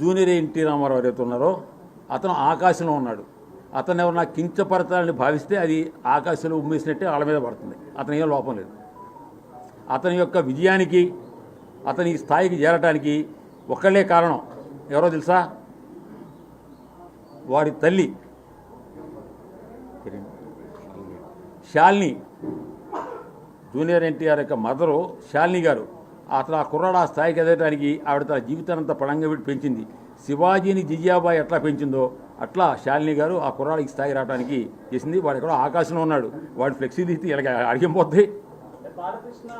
Junior NT Ramarao ఎవరైతే ఉన్నారో అతను ఆకాశంలో ఉన్నాడు. అతను ఎవరన్నా కించపరచాలని భావిస్తే అది ఆకాశంలో ఉమ్మేసినట్టే వాళ్ళ మీద పడుతుంది. అతని ఏం లోపం లేదు. అతని యొక్క విజయానికి అతని స్థాయికి చేరటానికి ఒక్కళ్ళే కారణం. ఎవరో తెలుసా? వాడి తల్లి. శాలిని. జూనియర్ ఎన్టీఆర్ యొక్క మదరు శాలిని గారు. అతను ఆ కుర్రాడు ఆ స్థాయికి ఎదగడానికి ఆవిడ తన జీవితానంతా పడంగా పెట్టి పెంచింది. శివాజీని జిజియాబాయి ఎట్లా పెంచిందో అట్లా శాలిని గారు ఆ కుర్రాడికి స్థాయి రావడానికి చేసింది. వాడు ఎక్కడో ఆకాశంలో ఉన్నాడు. వాడు ఫ్లెక్సీ తీస్తే ఇలాగ అడిగిపోద్ది బాలకృష్ణ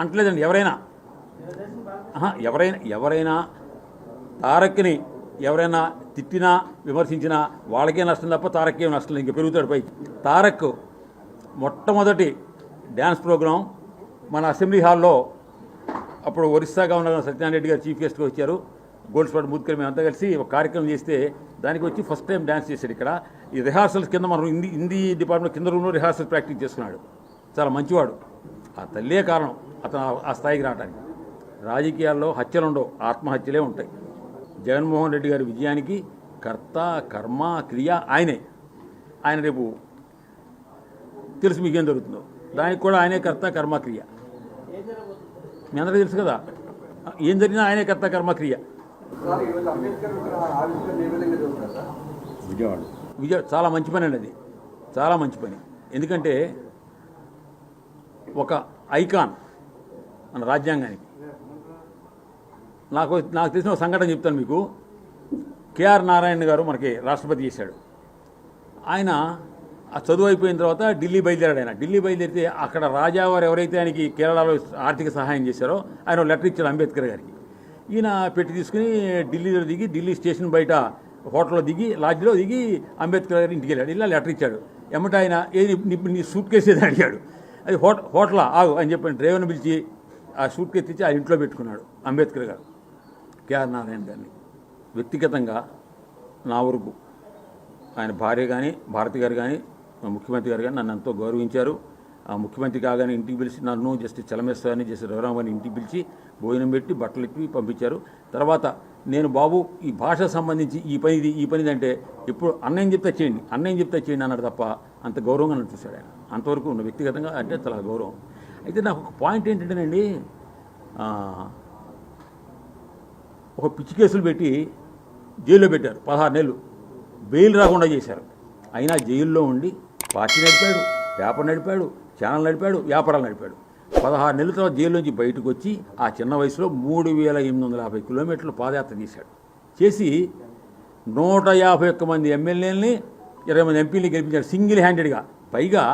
అంటలేదండి ఎవరైనా. ఎవరైనా ఎవరైనా తారక్ని ఎవరైనా తిట్టినా విమర్శించినా వాళ్ళకే నష్టం తప్ప తారక్కే నష్టం ఇంకా పెరుగుతాడు పైకి. తారక్ మొట్టమొదటి డ్యాన్స్ ప్రోగ్రాం మన అసెంబ్లీ హాల్లో అప్పుడు ఒరిస్సా గవర్నర్ సత్యనారాయణ రెడ్డి గారు చీఫ్ గెస్ట్గా వచ్చారు. గోల్డ్ స్పాట్ మూర్తికర్ మేమంతా కలిసి ఒక కార్యక్రమం చేస్తే దానికి వచ్చి ఫస్ట్ టైం డ్యాన్స్ చేశాడు ఇక్కడ. ఈ రిహార్సల్స్ కింద మనం హిందీ హిందీ డిపార్ట్మెంట్ కింద రూమ్లో రిహార్సల్ ప్రాక్టీస్ చేసుకున్నాడు చాలా మంచివాడు. ఆ తల్లే కారణం అతను ఆ- స్థాయికి రావడానికి రాజకీయాల్లో హత్యలు ఉండవు ఆత్మహత్యలే ఉంటాయి. జగన్మోహన్ రెడ్డి గారి విజయానికి కర్త కర్మ క్రియ ఆయనే. ఆయన రేపు తెలుసు మీకేం జరుగుతుందో. దానికి కూడా ఆయనే కర్త కర్మ క్రియ. మీ అందరికీ తెలుసు కదా? ఏం జరిగినా ఆయనే కర్త కర్మ క్రియ. సార్ ఈరోజు అంబేద్కర్ విగ్రహ ఆవిష్కరణ ఏ విధంగా జరుగుతుంది సార్? విజయవాడ. విజయ చాలా మంచి పని అండి అది. చాలా మంచి పని. ఎందుకంటే ఒక ఐకాన్ మన రాజ్యాంగానికి. నాకు నాకు తెలిసిన ఒక సంఘటన చెప్తాను మీకు. కేఆర్ నారాయణ గారు మనకి రాష్ట్రపతి చేశాడు. ఆయన ఆ చదువు అయిపోయిన తర్వాత ఢిల్లీ బయలుదేరాడు ఆయన. ఢిల్లీ బయలుదేరితే అక్కడ రాజావారు ఎవరైతే ఆయనకి కేరళలో ఆర్థిక సహాయం చేశారో ఆయన లెటర్ ఇచ్చాడు అంబేద్కర్ గారికి. ఈయన పెట్టి తీసుకుని ఢిల్లీలో దిగి ఢిల్లీ స్టేషన్ బయట హోటల్లో దిగి లాడ్జ్లో దిగి అంబేద్కర్ గారి ఇంటికి వెళ్ళాడు. ఇలా లెటర్ ఇచ్చాడు. ఎమ్మట ఆయన ఏది నీ సూట్ కేసు ఏదని అడిగాడు. అది హోట హోటలా ఆగు అని చెప్పి డ్రైవర్ని పిలిచి ఆ సూట్ కేసు ఇచ్చి ఆ ఇంట్లో పెట్టుకున్నాడు అంబేద్కర్ గారు. కేఆర్ నారాయణ గారిని. వ్యక్తిగతంగా నా వరకు ఆయన భార్య కానీ భారతి గారు కానీ ముఖ్యమంత్రి గారు కానీ నన్ను ఎంతో గౌరవించారు. ఆ ముఖ్యమంత్రి కాగానే ఇంటికి పిలిచి నన్ను జస్ట్ చలమేశ్వరాన్ని జస్ట్ రఘురామని ఇంటికి పిలిచి భోజనం పెట్టి బట్టలు ఇప్పి పంపించారు. తర్వాత నేను బాబు ఈ భాష సంబంధించి ఈ పనిది ఈ పనిది అంటే ఇప్పుడు అన్నయ్యం చెప్తే చేయండి అన్నయ్యం చెప్తే చేయండి అన్నాడు తప్ప అంత గౌరవంగా నన్ను చూశాడు ఆయన. అంతవరకు ఉన్న వ్యక్తిగతంగా అంటే చాలా గౌరవం. అయితే నాకు ఒక పాయింట్ ఏంటంటేనండి ఒక పిచ్చి కేసులు పెట్టి జైల్లో పెట్టారు. పదహారు నెలలు. బెయిల్ రాకుండా చేశారు. అయినా జైల్లో ఉండి పార్టీ నడిపాడు పేపర్ నడిపాడు ఛానల్ నడిపాడు వ్యాపారాలు నడిపాడు. పదహారు నెలల తర్వాత జైలు నుంచి బయటకు వచ్చి ఆ చిన్న వయసులో మూడు వేల ఎనిమిది వందల యాభై కిలోమీటర్లు పాదయాత్ర చేశాడు. చేసి నూట యాభై ఒక్క మంది ఎమ్మెల్యేలని ఇరవై మంది ఎంపీలని గెలిపించాడు సింగిల్ హ్యాండెడ్గా. పైగా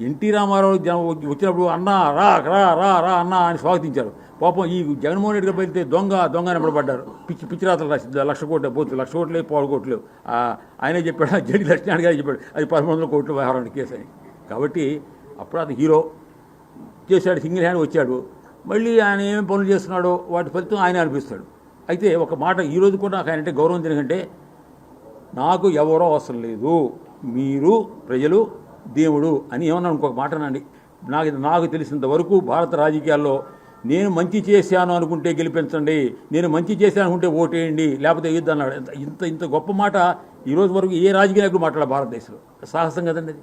ఎన్టీ రామారావు జనం వచ్చినప్పుడు అన్నా రా రా రా రా అన్నా అని స్వాగతించారు. పాపం ఈ జగన్మోహన్ రెడ్డి గారు వెళ్తే దొంగ దొంగ అని పడ్డారు పిచ్చి పిచ్చి రాత్రులు రాసి లక్ష కోట్లు పోతు లక్ష కోట్లే పావు కోట్లు. ఆయనే చెప్పాడు జడి లక్ష్మణ్ గారు చెప్పాడు అది పదమూడు వందల కోట్ల వ్యవహారానికి కేసు అని. కాబట్టి అప్పుడు అతను హీరో. చేశాడు సింగిల్ హ్యాండ్ వచ్చాడు. మళ్ళీ ఆయన ఏం పనులు చేస్తున్నాడో వాటి ఫలితం ఆయన అనిపిస్తాడు. అయితే ఒక మాట ఈరోజు కూడా నాకు ఆయన అంటే గౌరవం ఎందుకంటే నాకు ఎవరో అవసరం లేదు. మీరు ప్రజలు దేవుడు అని ఏమన్నా ఇంకొక మాట అనండి. నాకు నాకు తెలిసినంత వరకు భారత రాజకీయాల్లో నేను మంచి చేశాను అనుకుంటే గెలిపించండి నేను మంచి చేశాను అనుకుంటే ఓటేయండి లేకపోతే యుద్ధం అన్నాడు. ఇంత ఇంత గొప్ప మాట ఈరోజు వరకు ఏ రాజకీయ నాయకుడు మాట్లాడారు భారతదేశంలో. సాహసం కదండి అది.